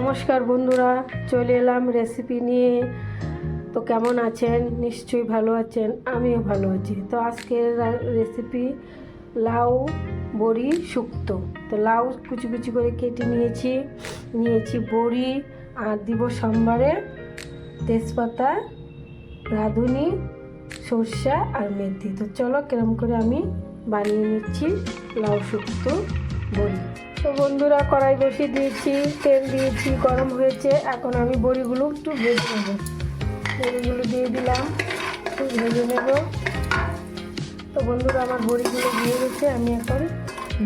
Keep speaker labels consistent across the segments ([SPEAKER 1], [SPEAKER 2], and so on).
[SPEAKER 1] নমস্কার বন্ধুরা, চলে এলাম রেসিপি নিয়ে। তো কেমন আছেন? নিশ্চয়ই ভালো আছেন, আমিও ভালো আছি। তো আজকের রেসিপি লাউ, বড়ি, শুক্তো। তো লাউ কুচি কুচি করে কেটে নিয়েছি। নিয়েছি বড়ি আর দিব সাম্বারে, তেজপাতা, রাঁধুনি, সর্ষা আর মেথি। তো চলো কেরম করে আমি বানিয়ে নিচ্ছি লাউ, শুক্তো, বড়ি। তো বন্ধুরা কড়াই বসিয়ে দিয়েছি, তেল দিয়েছি, গরম হয়েছে। এখন আমি বড়িগুলো একটু ভেজে নেব। বড়িগুলো দিয়ে দিলাম, একটু ভেজে নেব। তো বন্ধুরা, আমার বড়িগুলো দিয়ে গেছে, আমি এখন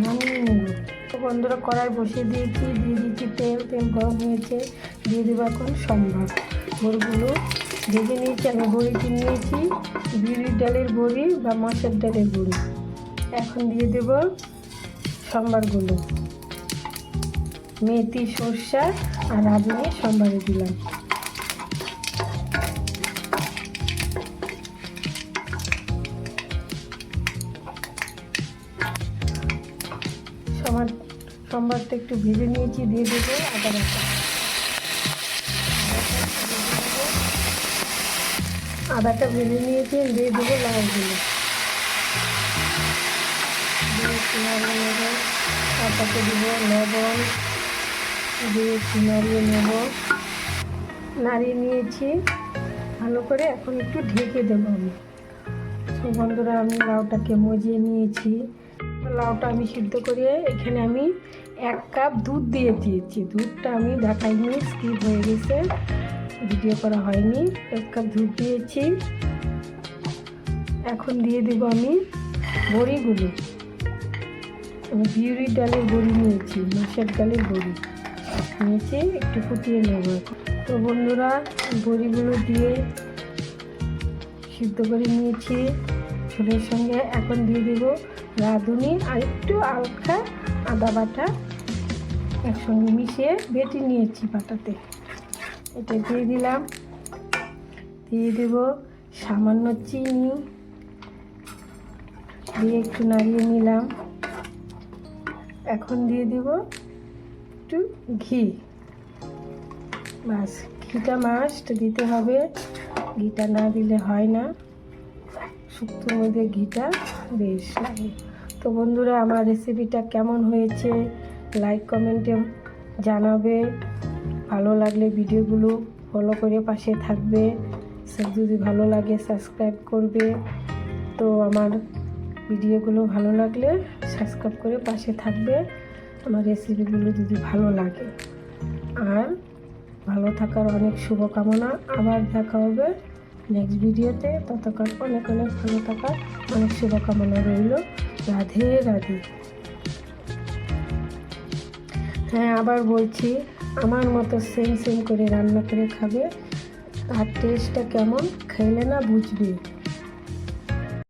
[SPEAKER 1] নামিয়ে নেব। তো বন্ধুরা, কড়াই বসিয়ে দিয়েছি, দিয়ে দিয়েছি তেল। তেল গরম হয়েছে, দিয়ে দেবো এখন সম্ভার। বড়িগুলো ভেজে নিয়েছি, আমি বড়িটি নিয়েছি, বিউলির ডালের বড়ি বা মাছের ডালের বড়ি। এখন দিয়ে দেব সম্বারগুলো মেথি সর্ষা আর রাঁধুনি সম্বারে দিলাম। সবার সম্বারটা একটু ভেজে নিয়েছি, দিয়ে দেবো আদা বাটা। আদাটা ভেজে নিয়েছি, দিয়ে দেবো লাউগুলো দিয়ে নেব তারপরে দেবো, লবণ দিয়ে নাড়িয়ে নেব। নাড়িয়ে নিয়েছি। ভালো করে এখন একটু ঢেকে দেবো আমি। তো বন্ধুরা আমি লাউটাকে মজিয়ে নিয়েছি। লাউটা আমি সিদ্ধ করে এখানে আমি এক কাপ দুধ দিয়ে দিয়েছি। দুধটা আমি দেখাইনি স্কিপ হয়ে গেছে। ভিডিও করা হয়নি। এক কাপ দুধ দিয়েছি। এখন দিয়ে দেব আমি বড়িগুলো। আমি বিউরির ডালের বড়ি নিয়েছি মাসের ডালের বড়ি। নিয়েছি একটু ফুটিয়ে নেব। তো বন্ধুরা, বড়িগুলো দিয়ে সিদ্ধ করে নিয়েছি। ঝোলের সঙ্গে এখন দিয়ে দেব রাঁধুনি আর একটু হালকা আদা বাটা একসঙ্গে মিশিয়ে বেটে নিয়েছি বাটাতে এটা দিয়ে দিলাম। দিয়ে দেব সামান্য চিনি। দিয়ে একটু নাড়িয়ে নিলাম। এখন দিয়ে দিব একটু ঘি। বাস, ঘিটা মাস্ট দিতে হবে। ঘিটা না দিলে হয় না। শুক্তোর মধ্যে ঘিটা বেশ লাগে। তো বন্ধুরা, আমার রেসিপিটা কেমন হয়েছে? লাইক কমেন্টে জানাবে। ভালো লাগলে ভিডিওগুলো ফলো করে পাশে থাকবে। যদি ভালো লাগে সাবস্ক্রাইব করবে। তো আমার ভিডিওগুলো ভালো লাগলে সাবস্ক্রাইব করে পাশে থাকবে। আমার রেসিপিগুলো যদি ভালো লাগে। আর ভালো থাকার অনেক শুভকামনা। আবার দেখা হবে নেক্সট ভিডিওতে ততক্ষণ অনেক অনেক ভালো থাকার অনেক শুভকামনা রইল। রাধে রাধে। হ্যাঁ আবার বলছি, আমার মতো সেম সেম করে রান্না করে খাবে। আর টেস্টটা কেমন, খেলে না বুঝবে।